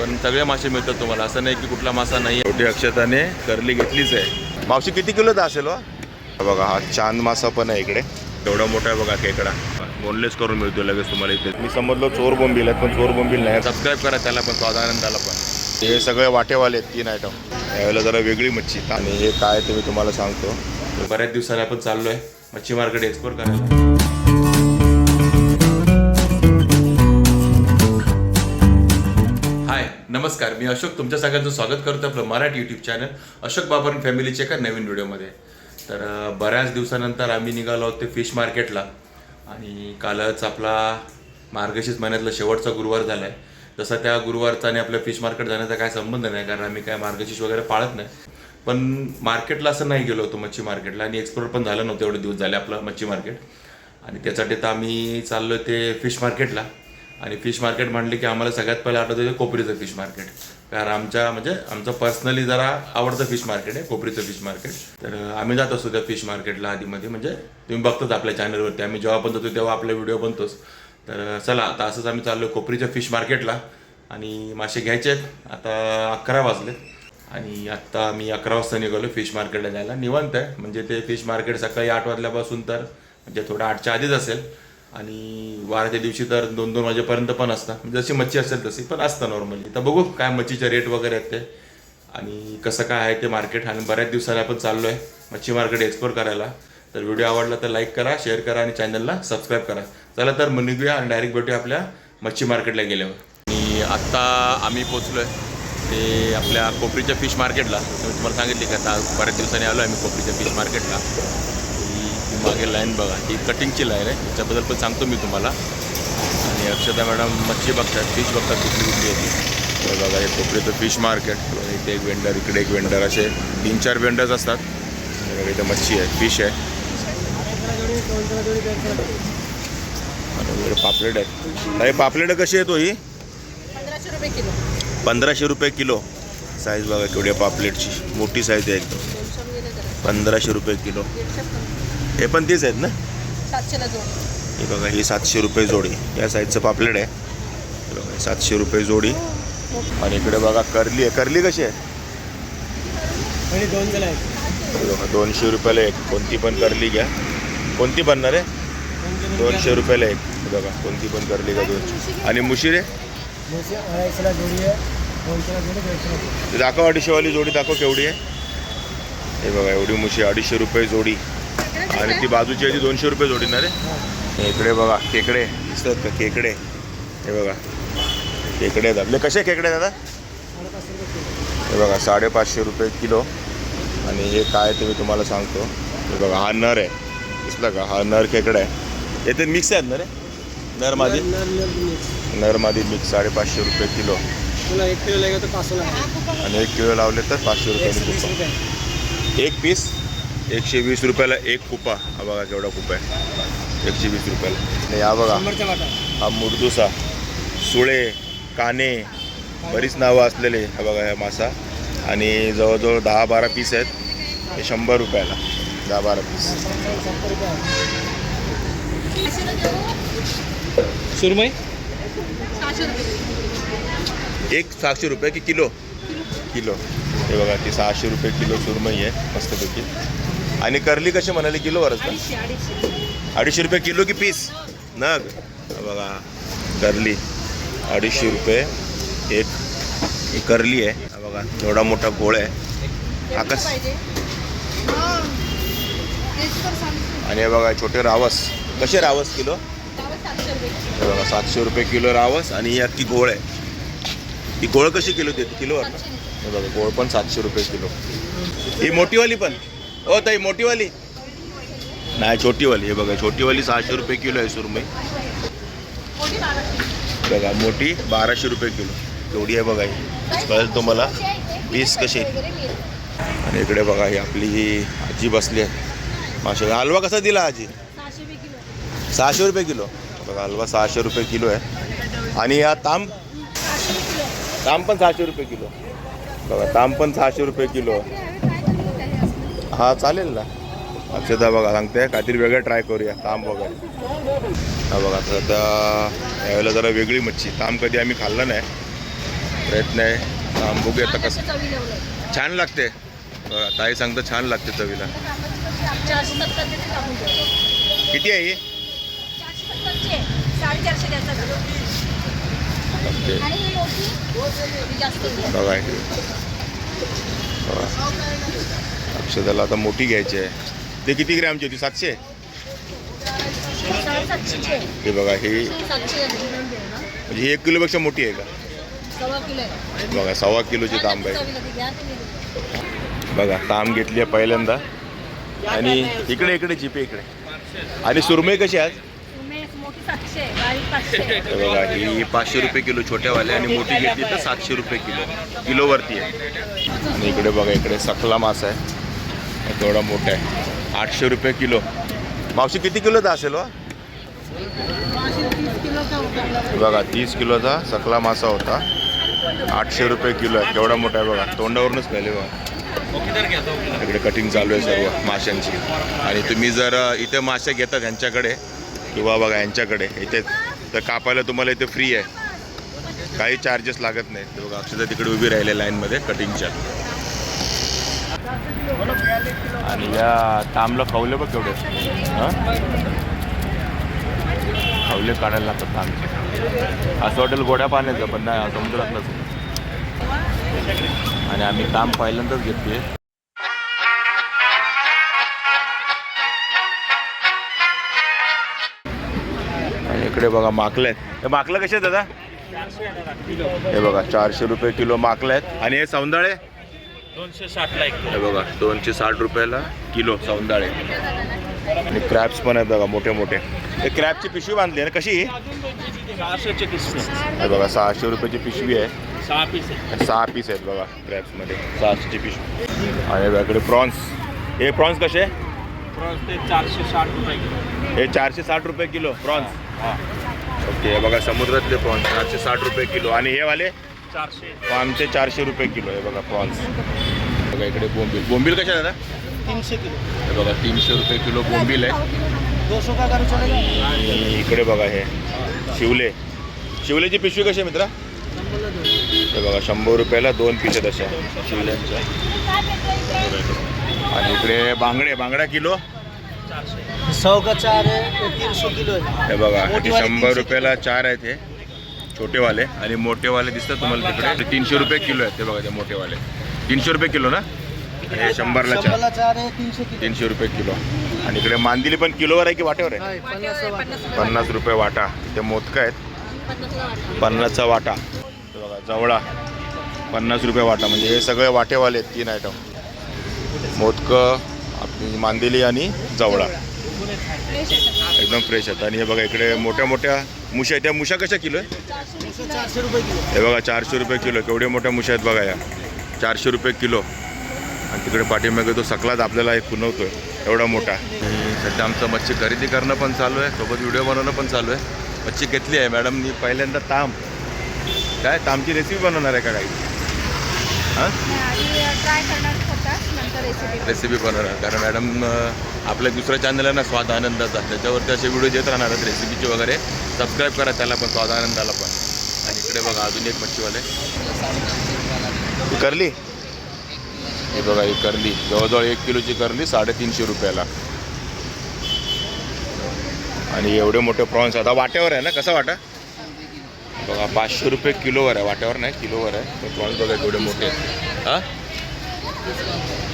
पण सगळे मासे मिळतात तुम्हाला. असं नाही की कुठला मासा नाही आहे अक्षताने करली घेतलीच आहे. मावशी किती किलोचा असेल हो? वा बघा हा चांद मासा पण आहे इकडे. एवढा मोठा आहे बघा खेकडा. बोनलेस करून मिळतो लगेच तुम्हाला इथे. मी समजलो चोर बोंबील आहेत पण चोर बोंबील नाही सबस्क्राईब करा त्याला पण स्वादानंदाला पण. हे सगळे वाटेवाले आहेत तीन आयटम यावेळेला जरा वेगळी मच्छी. आणि हे काय ते मी तुम्हाला सांगतो. बऱ्याच दिवसाने आपण चाललोय मच्छी मार्केट एक्सप्लोर करायला. हाय नमस्कार. मी अशोक तुमच्या सगळ्यांचं स्वागत करतो आपलं मराठी यूट्यूब चॅनल अशोक बाबर फॅमिलीच्या एका नवीन व्हिडिओमध्ये तर बऱ्याच दिवसानंतर आम्ही निघालो आहोत ते फिश मार्केटला आणि कालच आपला मार्गशीर्ष महिन्यातला शेवटचा गुरुवार झाला आहे तसा त्या गुरुवारचा आणि आपल्या फिश मार्केट जाण्याचा काय संबंध नाही कारण आम्ही काय मार्गशीर्ष वगैरे पाळत नाही. पण मार्केटला असं नाही गेलो होतो मच्छी मार्केटला आणि एक्सप्लोर पण झालं नव्हतं एवढे दिवस झाले आपलं मच्छी मार्केट आणि त्यासाठी तर आम्ही चाललो ते फिश मार्केटला आणि फिश मार्केट म्हणले की आम्हाला सगळ्यात पहिलं आठवतं ते कोपरीचं फिश मार्केट कारण आमच्या म्हणजे आमचं पर्सनली जरा आवडतं फिश मार्केट आहे कोपरीचं फिश मार्केट तर आम्ही जात असतो त्या फिश मार्केटला आधीमध्ये म्हणजे तुम्ही बघतोच आपल्या चॅनलवरती आम्ही जेव्हा पण तेव्हा आपला व्हिडिओ बनतोच. तर चला आता असंच आम्ही चाललो कोपरीच्या फिश मार्केटला आणि मासे घ्यायचे आहेत. आता अकरा वाजले आणि आत्ता मी अकरा वाजता निघालो फिश मार्केटला जायला. निवांत आहे. म्हणजे ते फिश मार्केट सकाळी आठ वाजल्यापासून तर म्हणजे थोडं आठच्या आधीच असेल. आणि वाराच्या दिवशी तर दोन दोन वाजेपर्यंत पण असतं. म्हणजे जशी मच्छी असेल तशी पण असतं नॉर्मली तर बघू काय मच्छीचे रेट वगैरे आहेत ते. आणि कसं काय आहे ते मार्केट आणि बऱ्याच दिवसाला आपण चाललो आहे मच्छी मार्केट एक्सप्लोर करायला. तर व्हिडिओ आवडला तर लाईक करा शेअर करा आणि चॅनलला सबस्क्राईब करा. चला तर मग निघूया आणि डायरेक्ट भेटूया आपल्या मच्छी मार्केटला गेल्यावर. आणि आत्ता आम्ही पोचलो आहे ते आपल्या कोपरीच्या फिश मार्केटला तुम्ही तुम्हाला सांगितले का आता बऱ्याच दिवसांनी आलो आहे मी कोपरीच्या फिश मार्केटला मागे लाईन बघा ही कटिंगची लाईन आहे. त्याच्याबद्दल पण सांगतो मी तुम्हाला. आणि अक्षता मॅडम मच्छी बघतात फिश बघतात कुठली कुठली येते. तर बघा हे कोपरीचं फिश मार्केट इथे एक वेंडर इकडे एक वेंडर असे तीन चार वेंडर्स असतात. हे बघा इथं मच्छी आहे फिश आहे. पापलेट आहेत. हे पापलेट कशी आहे तो ही? पंधराशे रुपये किलो. पंधराशे रुपये किलो. साईज बघा केवढी आहे पापलेटची. मोठी साईज आहे एकदम. पंधराशे रुपये किलो. हे पण तीच आहेत ना? सातशेला जोड. हे बघा ही सातशे रुपये जोडी. या साईजचं पापलेट आहे. हे बघा हे सातशे रुपये जोडी. आणि इकडे बघा करली आहे. करली कशी आहे? आणि दोन जण आहेत. हे बघा दोनशे रुपयाला एक. कोणती पण करली घ्या. कोणती बनणार आहे? दोनशे रुपयाला एक. हे बघा कोणती पण करली का दोनशे. आणि मुशिरे दोनशे अडीचशेला जोडी आहे. दोनशेला जोडी दीडशेला जोडी. ते दाखव अडीचशेवाली जोडी दाखव केवढी आहे. हे बघा एवढी मुशी अडीचशे रुपये जोडी. आणि ती बाजूची आहे ती दोनशे रुपये जोडी ना रे. इकडे बघा खेकडे दिसतात का? खेकडे हे बघा. खेकडे आहेत आपले. कसे खेकडे दादा? हे बघा साडेपाचशे रुपये किलो. आणि हे काय ते मी तुम्हाला सांगतो. हे बघा हा नर आहे. दिसला का? हा नर खेकडा आहे. याचे मिक्स आहेत ना रे? नर मादी? नर- मादी मिक्स साडेपाचशे रुपये किलो. एक किलो आणि एक किलो लावले तर पाचशे रुपये एक पीस एकशे वीस रुपयाला एक कुपा. हा बघा केवढा कुपा आहे. एकशे वीस रुपयाला. आणि हा बघा. हा मुरदुसा सुळे काने बरीच नावं असलेले हा बघा हा मासा. आणि जवळजवळ दहा बारा पीस आहेत. हे शंभर रुपयाला. दहा बारा पीस. सुरमई? एक सहाशे रुपये की किलो? किलो. हे बघा ती सहाशे रुपये किलो सुरमई आहे मस्तपैकी. आणि करली कशी म्हणाली? किलोवरच का? अडीचशे रुपये किलो की पीस? नग. बघा करली. अडीचशे रुपये. एक करली आहे. हा बघा एवढा मोठा गोळ आहे. आकाश. हां. आणि हे बघा छोटे रावस. कसे रावस किलो? बघा सातशे रुपये किलो रावस आणि ही अख्खी गोळ आहे. ही गोळ कशी किलो देते? किलोवर. हे बघा गोळ पण सातशे रुपये किलो. ही मोठीवाली पण? हो ताई मोठीवाली? नाही छोटीवाली. हे बघा छोटीवाली सहाशे रुपये किलो आहे सुरमई. बघा मोठी बाराशे रुपये किलो. एवढी आहे बघा ही. कळेल तुम्हाला? वीस कशी आणि इकडे बघा ही आपली ही आजी बसली आहे. मासे हलवा कसा दिला आजी? सहाशे रुपये किलो. बघा हलवा सहाशे रुपये किलो आहे. आणि या ताम ताम पण सहाशे रुपये किलो. बघा ताम पण सहाशे रुपये किलो. आहे हा चालेल ना. अक्षता बघा सांगते काहीतरी वेगळं ट्राय करूया ताम वगैरे हा बघा आता यावेळेला जरा वेगळी मच्छी. ताम कधी आम्ही खाल्लं नाही. प्रयत्न आहे. ताम बघूया आता कसं. छान लागते. बघा, ताई सांगतं छान लागते चवीला. किती आहे बघा. हे. आता मोठी घ्यायची आहे. ते किती ग्रॅमची होती? सातशे? हे बघा हे म्हणजे ही एक किलोपेक्षा मोठी आहे का? बघा सव्वा किलोची तांब आहे. बघा तांब घेतली आहे पहिल्यांदा. आणि इकडे इकडे जिपे इकडे. आणि सुरमई कशी आज? हे बघा ही पाचशे रुपये किलो छोट्यावाले आणि मोठी घेतली तर सातशे रुपये किलो. किलोवरती आहे. आणि इकडे बघा इकडे सकला मासा आहे. तेवढा थोडा मोठा आहे. आठशे रुपये किलो. मावशी किती किलोचा असेल वा बघा तीस किलोचा सकला मासा होता. आठशे रुपये किलो आहे. केवढा मोठा आहे बघा. तोंडावरूनच पहिले बघा. इकडे कटिंग चालू आहे सर्व माशांची. आणि तुम्ही जर इथे मासे घेतात ह्यांच्याकडे किंवा बघा यांच्याकडे इथे तर कापायला तुम्हाला इथे फ्री आहे. काही चार्जेस लागत नाहीत. बघा अक्षरशः तिकडे उभी राहिले लाईनमध्ये कटिंगच्या आणि या तांबलं खवले बघ केवढे. हां? खवले काढायला लागतात तांबचे असं वाटेल गोड्या पाण्याचं पण नाही समुद्रातलंच आणि आम्ही तांब पहिल्यांदाच घेतली आणि इकडे बघा माकले आहेत. हे माकलं कसे आहेत दादा? हे बघा चारशे रुपये किलो माकले आहेत. आणि हे सौंदाळे? दोनशे साठला एक हे बघा दोनशे साठ रुपयाला किलो सौंदाळे. आणि क्रॅप्स पण आहेत बघा मोठे मोठे हे क्रॅपची पिशवी बांधली आहे ना कशी? सहाशेचे हे बघा सहाशे रुपयाची पिशवी आहे. सहा पीस आहे. आणि सहा पीस आहेत बघा क्रॅप्समध्ये सहाशेची पिशवी. आणि बघा इकडे प्रॉन्स हे प्रॉन्स कसे? प्रॉन्स ते चारशे साठ रुपये किलो. हे चारशे साठ रुपये किलो प्रॉन्स ओके हे बघा समुद्रातले प्रॉन्स चारशे साठ रुपये किलो. आणि हे वाले? चारशे. आमचे चारशे रुपये किलो आहे बघा प्रॉन्स बघा इकडे बोंबील. बोंबील कशा आहे दादा? तीनशे किलो. हे बघा तीनशे रुपये किलो बोंबील आहे. आणि इकडे बघा हे शिवले. शिवलेची पिशवी कशी आहे मित्रा? हे बघा शंभर रुपयाला दोन पीस आहेत अशा शिवल्यांच्या. आणि इकडे बांगडे बांगडा किलो. सौ का चार है ये तीन सौ किलो है हे बघा शंभर तीनशे रुपयाला चार आहेत हे. छोटेवाले आणि मोठेवाले दिसतात तुम्हाला तिकडे. ते तीनशे रुपये किलो आहेत ते बघा ते मोठेवाले. तीनशे रुपये किलो ना? हे शंभरला चार. तीनशे रुपये किलो. आणि इकडे मांदिली पण किलोवर आहे की वाट्यावर आहे? पन्नास रुपये वाटा. ते मोदकं आहेत. पन्नासचा वाटा. हे बघा जवळा. पन्नास रुपये वाटा. म्हणजे हे सगळे वाटेवाले आहेत तीन आयटम मोदकं आपली मांदेली आणि जवळा. एकदम फ्रेश आहेत. आणि हे बघा इकडे मोठ्या मोठ्या मुशा आहेत. त्या मुशा कशा किलो आहे हे बघा चारशे रुपये किलो. केवढे मोठ्या मुशा आहेत बघा या. चारशे रुपये किलो. आणि तिकडे पाठीमागे तो सकलाच आपल्याला एक पुनवतोय. एवढा मोठा. सध्या आमचं मच्छी खरेदी करणं पण चालू आहे. सोबत व्हिडिओ बनवणं पण चालू आहे. मच्छी घेतली आहे. मॅडमनी पहिल्यांदा ताम. काय? तामची रेसिपी बनवणार आहे का काही? हां? रेसिपी बनवणार. कारण मॅडम आपल्या दुसऱ्या चॅनल आहे ना स्वाद आनंदाचा त्याच्यावरती असे व्हिडिओ येत राहणार आहेत रेसिपीचे वगैरे. सबस्क्राईब करा त्याला पण स्वाद आनंदाला पण. आणि इकडे बघा अजून एक मच्छीवाले. करली? हे बघा ही करली. जवळजवळ एक किलोची करली साडेतीनशे रुपयाला. आणि एवढे मोठे प्रॉन्स आता वाट्यावर आहे ना? कसा वाटा? बघा पाचशे रुपये किलोवर आहे. वाट्यावर नाही किलोवर आहे. प्रॉन्स बघा एवढे मोठे हां?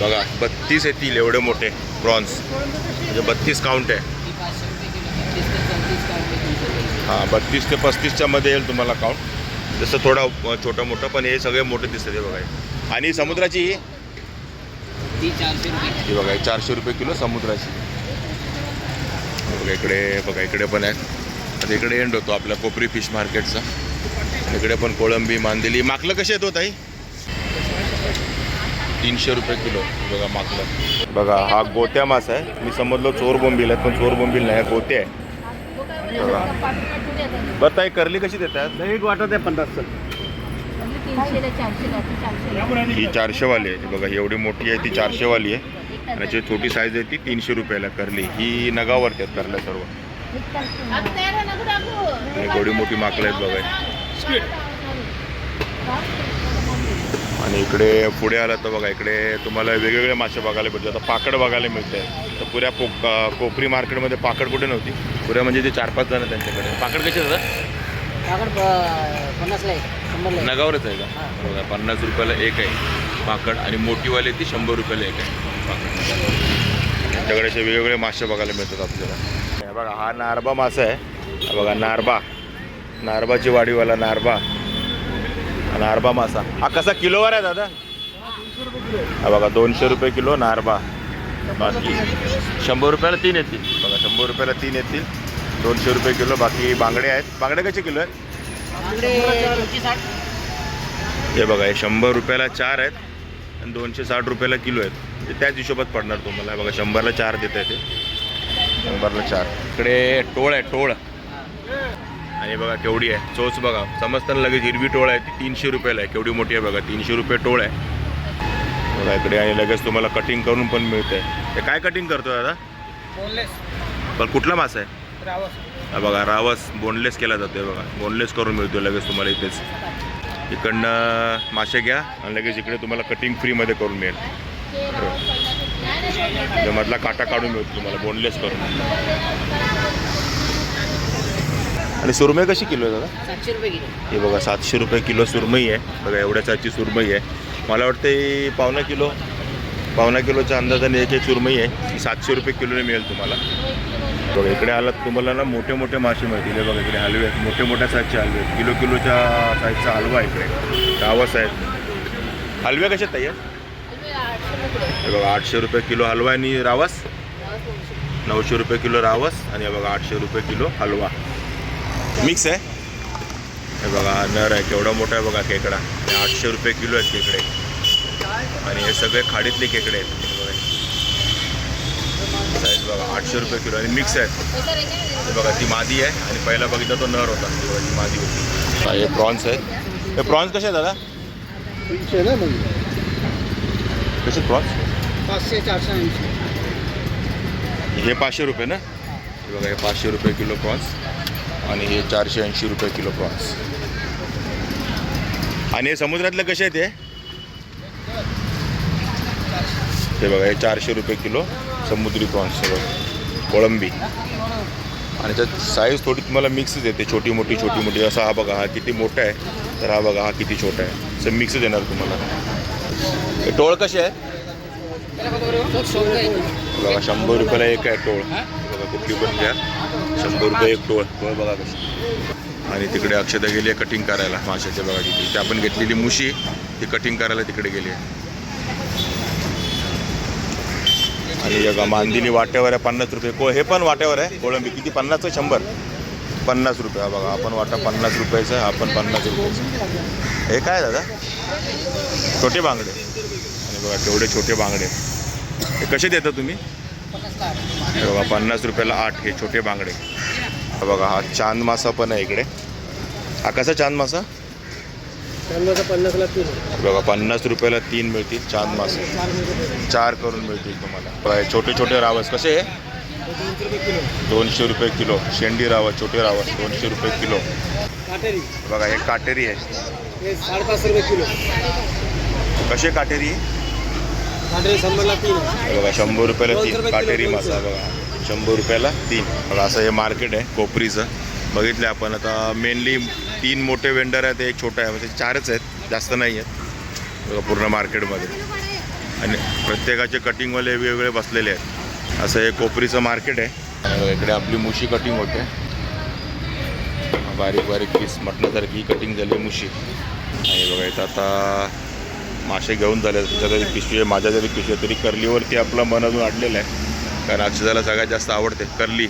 बघा बत्तीस येतील एवढे मोठे. प्रॉन्स म्हणजे बत्तीस काउंट आहे. हां बत्तीस ते पस्तीसच्या मध्ये येईल तुम्हाला काउंट जसं थोडा छोटं मोठं पण हे सगळे मोठे दिसते बघा. हे. आणि समुद्राची ही? बघा चारशे रुपये किलो समुद्राची. बघा इकडे बघा इकडे पण आहे. आता इकडे एंड होतो आपल्या कोपरी फिश मार्केटचा इकडे पण कोळंबी मांदेली. माकलं कसे येतो हो ताई? तीनशे रुपये किलो बघा माकलं बघा हा गोत्या मास आहे. मी समजलो चोर बोंबील आहेत पण चोर बोंबील नाही हा गोते आहे. बरं ताई करली कशी देतात? एक वाटा दे पन्नासचं तीनशे चारशे चारशे ही चारशेवाली आहे. बघा ही एवढी मोठी आहे ती चारशेवाली आहे. आणि याची छोटी साईज आहे ती तीनशे रुपयाला करली. ही नगावरती आहेत करल्या सर्व. एवढी मोठी माकलं आहेत बघा. स्पीड आणि इकडे पुढे आला तर बघा इकडे तुम्हाला वेगवेगळे मासे बघायला भेटतात आता पाकड बघायला मिळते. तर पुऱ्या को कोपरी मार्केटमध्ये पाकड कुठे नव्हती? पुऱ्या म्हणजे ते चार पाच जण त्यांच्याकडे. पाकड कसे दादा? काकड पन्नासला आहे. नगावरच आहे का? बघा पन्नास रुपयाला एक आहे. पाकड आणि मोठीवाली ती शंभर रुपयाला एक आहे. पाकड त्यांच्याकडे असे वेगवेगळे मासे बघायला मिळतात आपल्याला. बघा हा नारबा मासा आहे. बघा नारबा. नारबाची वाडीवाला नारबा. हा नारबा मासा. हा कसा किलोवर आहे दादा? हा बघा दोनशे रुपये किलो नारबा बाकी शंभर रुपयाला तीन येतील. बघा शंभर रुपयाला तीन येतील. दोनशे रुपये किलो बाकी बांगडे आहेत. बांगडे कसे किलो आहेत? हे बघा हे शंभर रुपयाला चार आहेत आणि दोनशे साठ रुपयाला किलो आहेत. ते त्याच हिशोबात पडणार तुम्हाला. हे बघा शंभरला चार देत आहे ते शंभरला चार. इकडे टोळ आहे टोळ. आणि बघा केवढी आहे. चोच बघा. समजताना लगेच हिरवी टोळ आहे ती तीनशे रुपयाला आहे. केवढी मोठी आहे बघा. तीनशे रुपये टोळ आहे. बघा इकडे आणि लगेच तुम्हाला कटिंग करून पण मिळते. हे काय कटिंग करतो दादा? पण कुठला मासा आहे? हा बघा रावस बोनलेस केला जातोय बघा. बोनलेस करून मिळतो लगेच तुम्हाला इथेच. इकडनं मासे घ्या आणि लगेच इकडे तुम्हाला कटिंग फ्रीमध्ये करून मिळेल. मधला काटा काढून मिळतो तुम्हाला. बोनलेस करून. आणि सुरमई कशी किलो आहे दादा? सातशे रुपये किलो. हे बघा सातशे रुपये किलो सुरमई आहे. बघा एवढ्यासाची सुरमई आहे. मला वाटतं ही पावणा किलो पावणा किलोच्या अंदाजाने एक एक सुरमई आहे. ती सातशे रुपये किलोने मिळेल तुम्हाला. बघा इकडे आलात तुम्हाला ना मोठे मोठे मासे मिळतील. हे बघा इकडे हलवे आहेत. मोठे मोठ्या साईजचे हलवे आहेत. किलो किलोच्या साईजचा हलवा आहे इकडे. रावस आहेत हलवे कसे ताई? आहेत? हे बघा आठशे रुपये किलो हलवा आणि रावस. नऊशे रुपये किलो रावस आणि हे बघा आठशे रुपये किलो हलवा. मिक्स आहे? हे बघा नर आहे केवढा मोठा आहे बघा खेकडा. हे आठशे रुपये किलो आहेत खेकडे. आणि हे सगळे खाडीतले खेकडे आहेत. बघा. साईज बघा आठशे रुपये किलो. आणि मिक्स आहेत. हे बघा ती मादी आहे. आणि पहिला बघितला तो नर होता. बघा ती मादी होती. हा, हे प्रॉन्स आहेत हे प्रॉन्स कसे आहेत दादा? तीनशे ना मग कसे प्रॉन्स पाचशे चारशे ऐंशी. हे पाचशे रुपये ना? हे बघा हे पाचशे रुपये किलो प्रॉन्स आणि हे चारशे ऐंशी रुपये किलो प्रॉन्स. आणि हे समुद्रातले कसे आहेत हे? हे बघा हे चारशे रुपये किलो समुद्री प्रॉन्स कोळंबी. आणि त्यात साईज थोडी तुम्हाला मिक्सच येते छोटी मोठी छोटी मोठी. असा हा बघा हा किती मोठा आहे तर हा बघा हा किती छोटा आहे. असं मिक्सच येणार तुम्हाला. हे टोळ कसे आहे बघा शंभर रुपयाला एक आहे टोळ. बघा कुठली पण घ्या. शंभर रुपये एक टोळ टोळ बघा कसं. आणि तिकडे अक्षता गेली आहे कटिंग करायला. माशाच्या बघा तिथे आपण घेतलेली मुशी ती कटिंग करायला तिकडे गेली आहे. आणि बघा मांदिली वाट्यावर आहे पन्नास रुपये. को हे पण वाट्यावर आहे. कोळंबी किती? पन्नास शंभर. पन्नास रुपये. बघा आपण वाटा पन्नास रुपयाचा आहे, पन्नास रुपयाचा हे काय दादा? छोटे बांगडे. आणि बघा केवढे छोटे बांगडे. हे कसे देता तुम्ही? बघा पन्नास रुपयाला आठ हे छोटे बांगडे. हा बघा हा चांद मासा पण आहे इकडे. हा कसा चांद मासा? बघा पन्नास रुपयाला तीन मिळतील चांद मासे. चार करून मिळतील तुम्हाला. छोटे छोटे रावस कसे आहे? दोनशे रुपये किलो. शेंडी रावस छोटे रावस दोनशे रुपये किलो. काटेरी. बघा हे काटेरी आहे. साडेपाचशे रुपये किलो. कसे काटेरी काटेरी? शंभरला तीन. आहे हे बघा शंभर रुपयाला तीन. काटेरी मासा बघा. शंभर रुपयाला तीन. बघा असं हे मार्केट आहे कोपरीचं. बघितलं आपण आता मेनली तीन मोठे वेंडर आहेत एक छोटा आहे. म्हणजे चारच आहेत जास्त नाही आहेत. बघा पूर्ण मार्केटमध्ये आणि प्रत्येकाचे कटिंगवाले वेगवेगळे बसलेले आहेत. असं हे कोपरीचं मार्केट आहे. इकडे आपली मुशी कटिंग होते. बारीक बारीक पीस मटणासारखी कटिंग झाली मुशी. आणि बघा इथं आता मासे घेऊन झाले तुमच्या तरी पिशवी आहे माझ्या जरी पिशवी आहे तरी कर्लीवरती आपलं मन अजून अडलेलं आहे. कारण अक्षताला सगळ्यात जास्त आवडते कर्ली.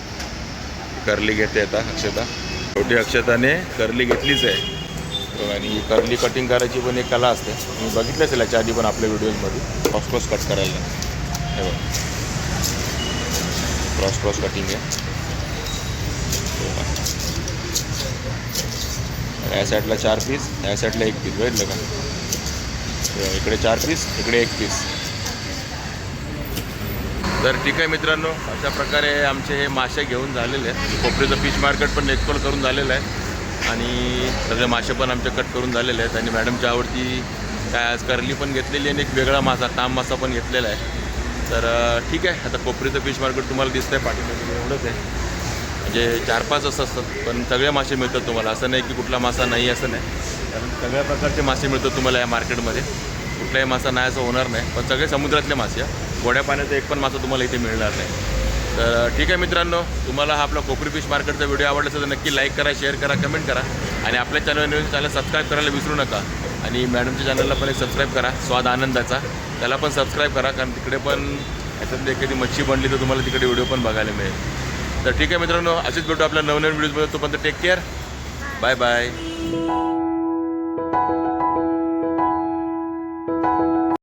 कर्ली घेते आता अक्षता. शेवटी अक्षताने कर्ली घेतलीच आहे. आणि कर्ली कटिंग करायची पण एक कला असते. मी बघितलं असेल याच्या आधी पण आपल्या व्हिडिओजमध्ये क्रॉस क्रॉस कट करायला. हे बघ. क्रॉस क्रॉस कटिंग आहे. या साईडला चार पीस या साईडला एक पीस बघितलं का? हो, इकडे चार पीस इकडे एक पीस तर ठीक आहे मित्रांनो अशा प्रकारे आमचे हे मासे घेऊन झालेले आहेत. कोपरीचं फिश मार्केट पण एक्सप्लोर करून झालेलं आहे. आणि सगळे मासे पण आमचे कट करून झालेले आहेत. आणि मॅडमच्या आवडती काय आज करली पण घेतलेली आणि एक वेगळा मासा ताम मासा पण घेतलेला आहे. तर ठीक आहे आता कोपरीचं फिश मार्केट तुम्हाला दिसतंय पाठीमध्ये एवढंच आहे. म्हणजे चार पाच असं असतात पण सगळे मासे मिळतात तुम्हाला. असं नाही की कुठला मासा नाही असं नाही. कारण सगळ्या प्रकारचे मासे मिळतात तुम्हाला या मार्केटमध्ये. कुठलाही मासा नाही असं होणार नाही. पण सगळे समुद्रातले मासे गोड्या पाण्याचा एक पण मासा तुम्हाला इथे मिळणार नाही. तर ठीक आहे मित्रांनो तुम्हाला हा आपला कोपरी फिश मार्केटचा व्हिडिओ आवडला असेल तर नक्की लाईक करा शेअर करा कमेंट करा. आणि आपल्या चॅनल न्यूज चॅनल सबस्क्राईब करायला विसरू नका. आणि मॅडमच्या चॅनलला पण एक सबस्क्राईब करा स्वाद आनंदाचा. त्याला पण सबस्क्राईब करा कारण तिकडे पण याच्यातली एखादी मच्छी बनली तर तुम्हाला तिकडे व्हिडिओ पण बघायला मिळेल. तर ठीक आहे मित्रांनो असेच भेटू आपल्या नवनवीन व्हिडिओजमध्ये तोपर्यंत टेक केअर बाय बाय